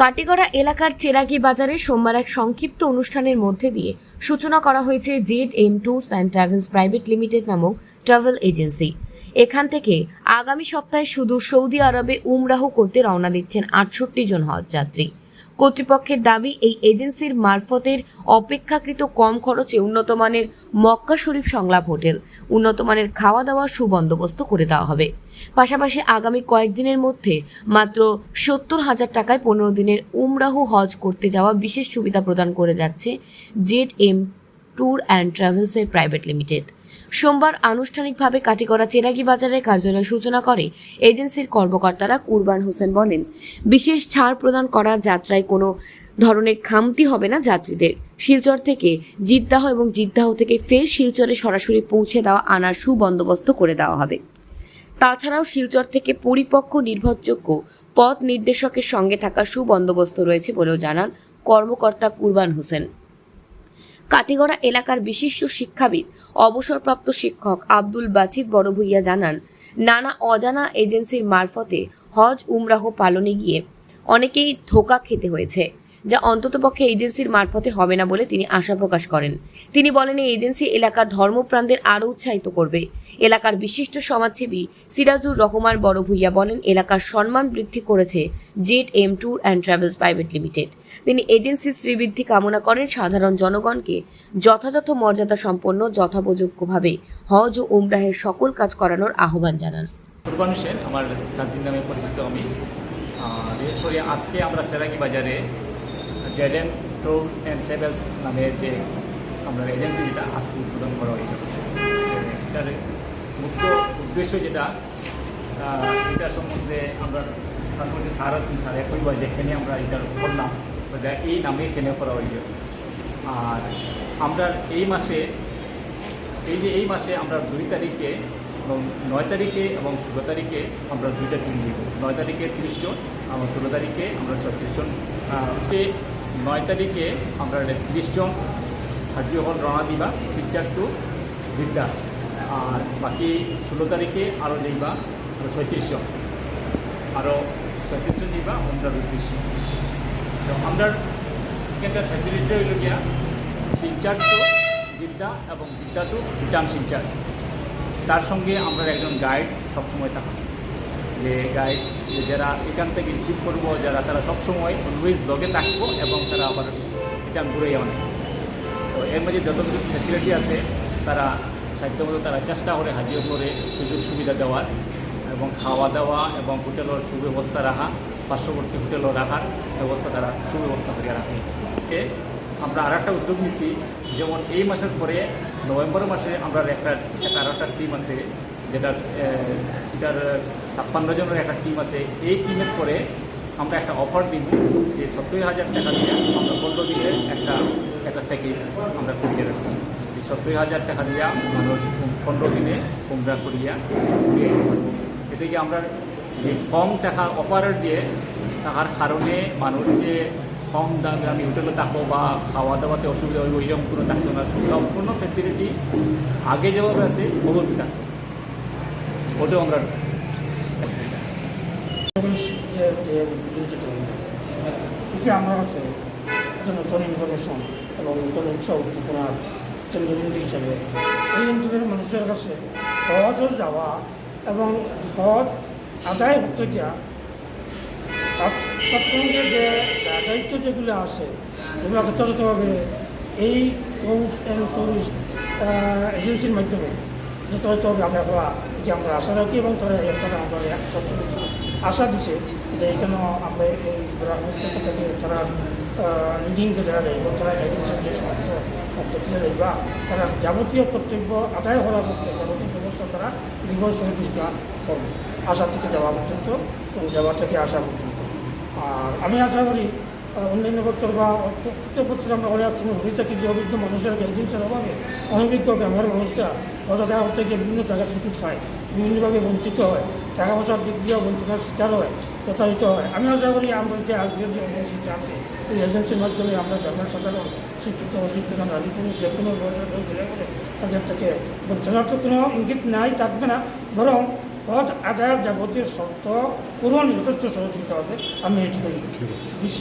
কাটিগড়া এলাকার চেরাগি বাজারে সোমবার এক সংক্ষিপ্ত অনুষ্ঠানের মধ্যে দিয়ে সূচনা করা হয়েছে Z M tours and travels private limited নামক ট্রাভেল এজেন্সি। এখান থেকে আগামী সপ্তাহে শুধু সৌদি আরবে উমরাহ করতে রওনা দিচ্ছেন আটষট্টি জন হজ যাত্রী। কর্তৃপক্ষের দাবি, এই এজেন্সির মারফতের অপেক্ষাকৃত কম খরচে উন্নতমানের মক্কা শরীফ সংলাপ হোটেল, উন্নতমানের খাওয়া দাওয়ার সুবন্দোবস্ত করে দেওয়া হবে। পাশাপাশি আগামী কয়েকদিনের মধ্যে মাত্র সত্তর হাজার টাকায় পনেরো দিনের উমরাহ হজ করতে যাওয়া বিশেষ সুবিধা প্রদান করে যাচ্ছে জেড এম ট্যুর অ্যান্ড ট্রাভেলসের প্রাইভেট লিমিটেড। সোমবার আনুষ্ঠানিকভাবে কাটিগড়া চেরাগি বাজারের কার্যালয় সূচনা করে এজেন্সির কর্মকর্তারা কুরবান হোসেন বলেন, বিশেষ ছাড় প্রদান করা যাত্রায় কোনো ধরনের খামতি হবে না যাত্রীদের। শিলচর থেকে জিদ্দাহ এবং জিদ্দাহ থেকে ফের শিলচরে সরাসরি পৌঁছে দেওয়া আনার সুবন্দোবস্ত করে দেওয়া হবে। তাছাড়াও শিলচর থেকে পরিপক্ক নির্ভরযোগ্য পথ নির্দেশকের সঙ্গে থাকা সুবন্দোবস্ত রয়েছে বলেও জানান কর্মকর্তা কুরবান হোসেন। কাটিগড়া এলাকার বিশিষ্ট শিক্ষাবিদ, অবসরপ্রাপ্ত শিক্ষক আব্দুল বাছিদ বড়ভূইয়া জানান, নানা অজানা এজেন্সির মারফতে হজ, উমরাহ পালনে গিয়ে অনেকেই ধোকা খেতে হয়েছে। যা অন্ততপক্ষে এজেন্সির মারফতে হবে না বলে তিনি আশা প্রকাশ করেন। তিনি বলেন, এই এজেন্সি এলাকার ধর্মপ্রাণদের আরও উৎসাহিত করবে। এলাকার বিশিষ্ট সমাজসেবী সিরাজুর রহমান বড়ভূইয়া বলেন, এলাকার সম্মান বৃদ্ধি করেছে Z, M tour and travels private limited. তিনি এজেন্সির শ্রীবৃদ্ধি কামনা করেন, সাধারণ জনগণকে যথাযথ মর্যাদা সম্পন্ন যথোপযোগ্যভাবে হজ ও উমরাহের সকল কাজ করানোর আহ্বান জানান। আমার নামে পরিচিত আমি। আজকে আমরা সেরাগি বাজারে জেডেন ট্যুর অ্যান্ড ট্রাভেলস নামে যে আমরা এজেন্সি যেটা আজকে উদ্বোধন করা হয়েছে, এটার মুখ্য উদ্দেশ্য যেটা এটা সম্বন্ধে আমরা সম্বন্ধে স্যার আছেন, স্যার একই বা যেখানে আমরা এটা করলাম। এই নামে এখানে করা হয়েছে। আর আমরা এই মাসে, এই যে এই মাসে আমরা দুই তারিখে এবং নয় তারিখে এবং ষোলো তারিখে আমরা দুইটা টিম দিব নয় তারিখে তিরিশ জন এবং ষোলো তারিখে আমরা ছত্রিশ জন নয় তারিখে আমরা জন হাজি হল রওনা দিবা শিলচার টু জিদ্দা আর বাকি ষোলো তারিখে আরও যাইবা ছয়ত্রিশ জন। আরও জন যাইবা আমরা উদ্দেশ্য তো আমরা এখানকার ফ্যাসিলিটি হইল গিয়া শিলচার টু জিদ্দা এবং জিদ্দা টু ভুটান শিলচার তার সঙ্গে আমরা একজন গাইড সবসময় থাকা। যে গাইড যারা এখান থেকে রিসিভ করব, যারা তারা সবসময় অলওয়েজ লগে থাকব এবং তারা আবার রিটার্ন ঘুরে যাওয়া না তো এর মধ্যে যতগুলো ফ্যাসিলিটি আছে, তারা সাধ্যমতো তারা চেষ্টা করে হাজির করে সুযোগ সুবিধা দেওয়ার এবং খাওয়া দাওয়া এবং হোটেলের সুব্যবস্থা রাখা, পার্শ্ববর্তী হোটেলও রাখার ব্যবস্থা তারা সুব্যবস্থা করে রাখে। আমরা আর একটা উদ্যোগ নিছি, যেমন এই মাসের পরে নভেম্বর মাসে আমরা একটা একটা আর একটা টিম আছে যেটার যেটার ছাপ্পান্ন জনের একটা টিম আছে, এই টিমের পরে আমরা একটা অফার দিব যে সত্তর হাজার টাকা দিয়ে আমরা পনেরো দিনের একটা একটা প্যাকেজ আমরা করিয়ে রাখব। এই সত্তর হাজার টাকা দিয়া মানুষ পনেরো দিনে কুমড়া করিয়া যেতে পারব। এদিকে আমরা যে কম টাকা অফারের দিয়ে টাকার কারণে মানুষ যে কম দামে আমি হোটেলে থাকব বা খাওয়া দাওয়াতে অসুবিধা হইব এরকম কোনো থাকতো না। সম্পূর্ণ ফেসিলিটি আগে যেভাবে আছে, ওভাবে থাকতো ওটাও আমরা এটি আমার কাছে নতুন ইনফরমেশন এবং নতুন উৎসাহ উদ্দীপনার কেন্দ্রবিন্দু হিসেবে এই অঞ্চলের মানুষের কাছে হজও যাওয়া এবং হজ আদায় করতে গিয়া সঙ্গে যে দায়িত্ব যেগুলো আছে এগুলো যথাযথভাবে এই ট্যুরিস্ট অ্যান্ড ট্যুরিস্ট এজেন্সির মাধ্যমে যথাযথভাবে আদায় করা যে আমরা আশা রাখি এবং তারা তারা আমরা সত্যি আশা দিচ্ছে যে এখানে আমরা এই থেকে তারা লিডিংকে দেওয়া যায় তারা এজেন্সির যে সমস্ত বা তারা যাবতীয় কর্তব্য আদায় করার পক্ষে যাবতীয় ব্যবস্থা তারা নির্ভর সহযোগিতা করবে আশা থেকে যাওয়া পর্যন্ত এবং যাওয়া থেকে আসা পর্যন্ত আর আমি আশা করি অন্যান্য বছর বা প্রত্যেক বছর আমরা অনেক সময় হয়ে থাকি যে অভিজ্ঞ মানুষের এজেন্সির অভাবে অনভিজ্ঞ গ্রামের মানুষরা করতে গিয়ে বিভিন্ন জায়গায় ছুটুট খায় বিভিন্নভাবে বঞ্চিত হয় টাকা পয়সার দিক দিয়েও বঞ্চনার শিকার হয় প্রতারিত হয়। আমি আশা করি আমরা যে আজকের যে এজেন্সিটা আছে এই এজেন্সির মাধ্যমে আমরা গ্রামের সাধারণ শিক্ষিত অশিক্ষিত নারী পুরুষ যে কোনো লোক গেলে বলে তাদের থেকে বঞ্চনার তো কোনো ইঙ্গিত নাই থাকবে না। বরং পদ আদায়ের যাবতীয় শর্ত পূরণ যথেষ্ট সহযোগিতা হবে। আমি এটি করি